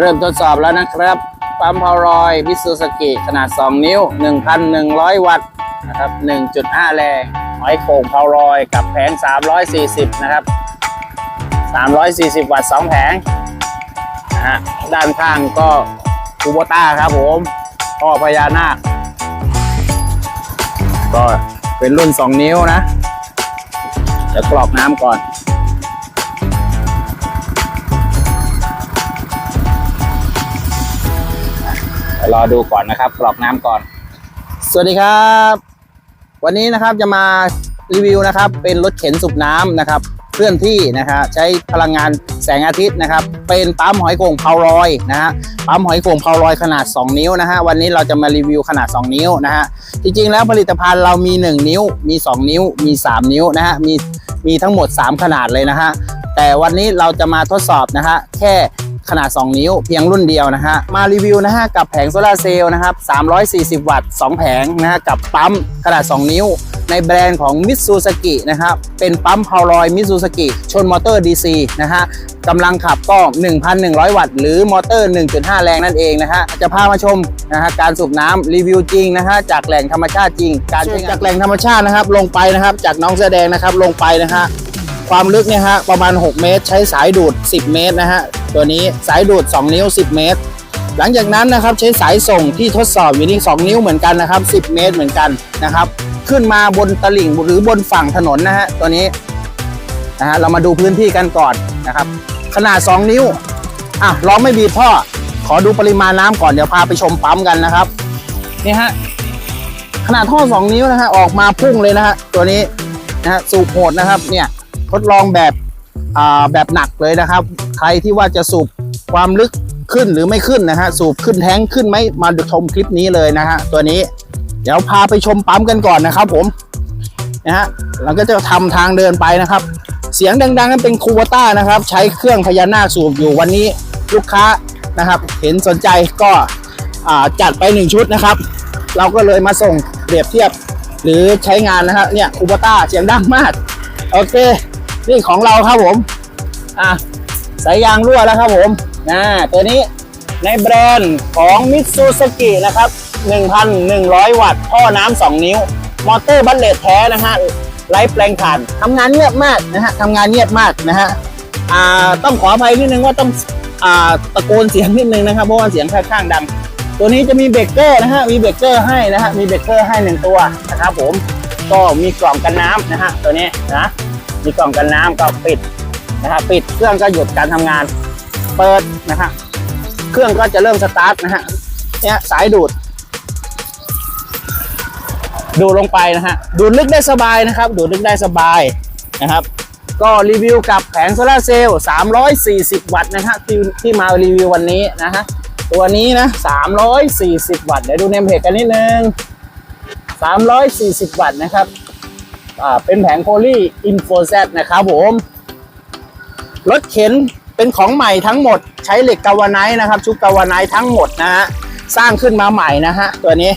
เริ่มทดสอบแล้วนะครับ ปั๊มพาวรอยมิซูสกิขนาด 2 นิ้ว 1,100 วัตต์นะครับ 1.5 แรงหอยโข่งพาวรอยกับแผง 340 นะครับ 340 วัตต์ 2 แผงนะฮะด้านข้างก็คูโบต้าครับผมพ่อพญานาคก็เป็นรุ่น 2 นิ้วนะเดี๋ยวกรอกน้ำก่อน รอดูก่อนนะครับกรอกน้ำก่อน สวัสดีครับ วันนี้นะครับจะมารีวิวนะครับ เป็นรถเข็นสูบน้ำนะครับเคลื่อนที่นะครใช้พลังงานแสงอาทิตย์นะครับ เป็นปั๊มหอยโข่งเพารอยนะฮะปั๊มหอยโข่งเพารอยขนาด 2 นิ้วนะฮะวันนี้เราจะมารีวิวขนาด 2 นิ้วนะฮะจริงๆแล้วผลิตภัณฑ์เรามี 1 นิ้ว มี 2 นิ้ว มี 3 นิ้วนะฮะมีมีทั้งหมด 3 ขนาดเลยนะฮะ แต่วันนี้เราจะมาทดสอบนะฮะแค่ขนาด 2 นิ้วเพียงรุ่นเดียวนะฮะมารีวิวนะฮะกับแผงโซลาเซลล์นะครับ340 วัตต์ 2 แผงนะฮะกับปั๊มขนาด 2 นิ้ว ในแบรนด์ของมิตซูสกินะครับเป็นปั๊มพาวลอยมิตซูสกิชนมอเตอร์ DC นะฮะกำลังขับก็ 1,100 วัตต์ หรือมอเตอร์ 1.5 แรงนั่นเองนะฮะจะพามาชมนะฮะการสูบน้ำรีวิวจริงนะฮะจากแหล่งธรรมชาติจริง การจากแหล่งธรรมชาตินะครับลงไปนะครับจากน้องเสื้อแดงนะครับลงไปนะฮะ ความลึกเนี่ยฮะประมาณ 6 เมตร ใช้สายดูด 10 เมตรนะฮะตัวนี้สายดูด 2 นิ้ว 10 เมตร หลังจากนั้นนะครับใช้สายส่งที่ทดสอบอยู่ที่2นิ้วเหมือนกันนะครับ 10 เมตรเหมือนกันนะครับ ขึ้นมาบนตลิ่งหรือบนฝั่งถนนนะฮะตัวนี้นะฮะเรามาดูพื้นที่กันก่อนนะครับ ขนาด 2 นิ้วอะลองไม่บีบท่อขอดูปริมาณน้ำก่อนเดี๋ยวพาไปชมปั๊มกันนะครับนี่ฮะขนาดท่อ 2 นิ้วนะฮะออกมาพุ่งเลยนะฮะตัวนี้นะฮะสูบโหดนะครับเนี่ย ทดลองแบบแบบหนักเลยนะครับ ใครที่ว่าจะสูบความลึกขึ้นหรือไม่ขึ้นนะฮะสูบขึ้นแท้งขึ้นไหมมาดูชมคลิปนี้เลยนะฮะตัวนี้ เดี๋ยวพาไปชมปั๊มกันก่อนนะครับ ผมนะฮะเราก็จะทำทางเดินไปนะครับ เสียงดังๆนั้นเป็นคูวต้านะครับ ใช้เครื่องพญานาคสูบอยู่วันนี้ลูกค้านะครับ เห็นสนใจก็จัดไปหนึ่งชุดนะครับ เราก็เลยมาส่งเปรียบเทียบหรือใช้งานนะครับเนี่ยคูวต้าเสียงดังมากโอเค นี่ของเราครับผม อะสายยางรั่วแล้วครับผมนะตัวนี้ในแบรนด์ของมิตซูสกินะครับ 1,100 วัตต์ท่อน้ำ2 นิ้ว มอเตอร์บัลเลตแท้นะฮะไร้แปลงถ่านทำงานเงียบมากนะฮะทำงานเงียบมากนะฮะอ่าต้องขออภัยนิดนึงว่าต้องอ่าตะโกนเสียงนิดนึงนะครับเพราะว่าเสียงค่อนข้างดัง ตัวนี้จะมีเบรกเกอร์นะฮะมีเบรกเกอร์ให้นะฮะมีเบรกเกอร์ให้หนึ่งตัวนะครับผม ก็มีกล่องกันน้ำนะฮะตัวนี้นะมีกล่องกันน้ำก็ปิดนะฮะปิดเครื่องก็หยุดการทำงาน เปิดนะฮะเครื่องก็จะเริ่มสตาร์ทนะฮะเนี่ยสายดูด ดูลงไปนะฮะดูดลึกได้สบายนะครับ ดูดลึกได้สบายนะครับ ก็รีวิวกับแผงโซลาเซลล์340 วัตต์นะฮะที่ที่มารีวิววันนี้นะฮะตัวนี้นะ340 วัตต์เดี๋ยวดูเนมเพจกันนิดนึง 340 วัตต์นะครับ อ่า เป็นแผงโพลีอินโฟเซตนะครับผม รถเข็นเป็นของใหม่ทั้งหมด ใช้เหล็กกาวาไนท์นะครับ ชุบกาวาไนท์ทั้งหมดนะฮะ สร้างขึ้นมาใหม่นะฮะ ตัวนี้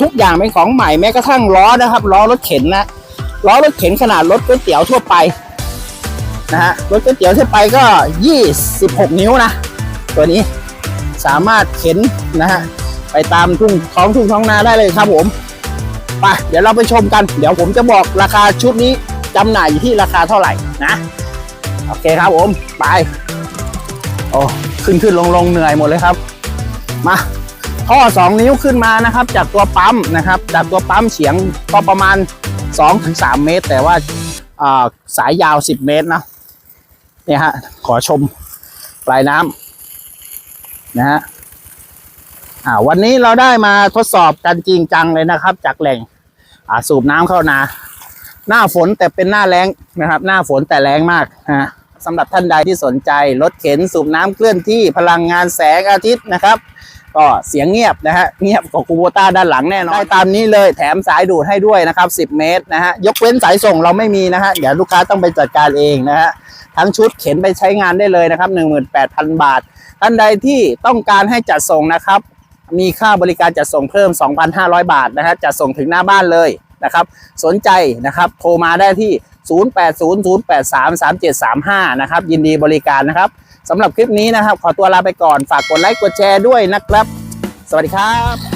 ทุกอย่างเป็นของใหม่แม้กระทั่งล้อนะครับ ล้อรถเข็นนะ ล้อรถเข็นขนาดรถก๋วยเตี๋ยวทั่วไปนะฮะ รถก๋วยเตี๋ยวทั่วไปก็ 26 นิ้วนะ ตัวนี้สามารถเข็นนะฮะ ไปตามทุ่งท้องทุ่งท้องนาได้เลยครับผม ไปเดี๋ยวเราไปชมกัน เดี๋ยวผมจะบอกราคาชุดนี้จำหน่ายอยู่ที่ราคาเท่าไหร่นะ โอเคครับผม ไป โอ้ขึ้นขึ้นลงลงเหนื่อยหมดเลยครับ มาท่อ2 นิ้วขึ้นมานะครับ จากตัวปั๊มนะครับ จากตัวปั๊มเฉียงก็ประมาณ 2-3 เมตร แต่ว่าอ่าสายยาว 10 เมตรนะเนี่ยฮะขอชมปลายน้ำนะฮะ อ่าวันนี้เราได้มาทดสอบกันจริงจังเลยนะครับ จากแหล่งอ่าสูบน้ำเข้านา หน้าฝนแต่เป็นหน้าแรงนะครับ หน้าฝนแต่แรงมากนะฮะสำหรับท่านใดที่สนใจรถเข็นสูบน้ำเคลื่อนที่พลังงานแสงอาทิตย์นะครับ ก็เสียงเงียบนะฮะเงียบกว่าคูโบต้าด้านหลังแน่นอนได้ตามนี้เลยแถมสายดูดให้ด้วยนะครับ 10 เมตรนะฮะยกเว้นสายส่งเราไม่มีนะฮะเดี๋ยวลูกค้าต้องไปจัดการเองนะฮะทั้งชุดเข็นไปใช้งานได้เลยนะครับ 18,000 บาท ท่านใดที่ต้องการให้จัดส่งนะครับ มีค่าบริการจัดส่งเพิ่ม 2,500 บาทนะฮะจัดส่งถึงหน้าบ้านเลยนะครับ สนใจนะครับโทรมาได้ที่ 0800833735 นะครับ ยินดีบริการนะครับสำหรับคลิปนี้นะครับ ขอตัวลาไปก่อนฝากกดไลค์กดแชร์ด้วยนะครับ สวัสดีครับ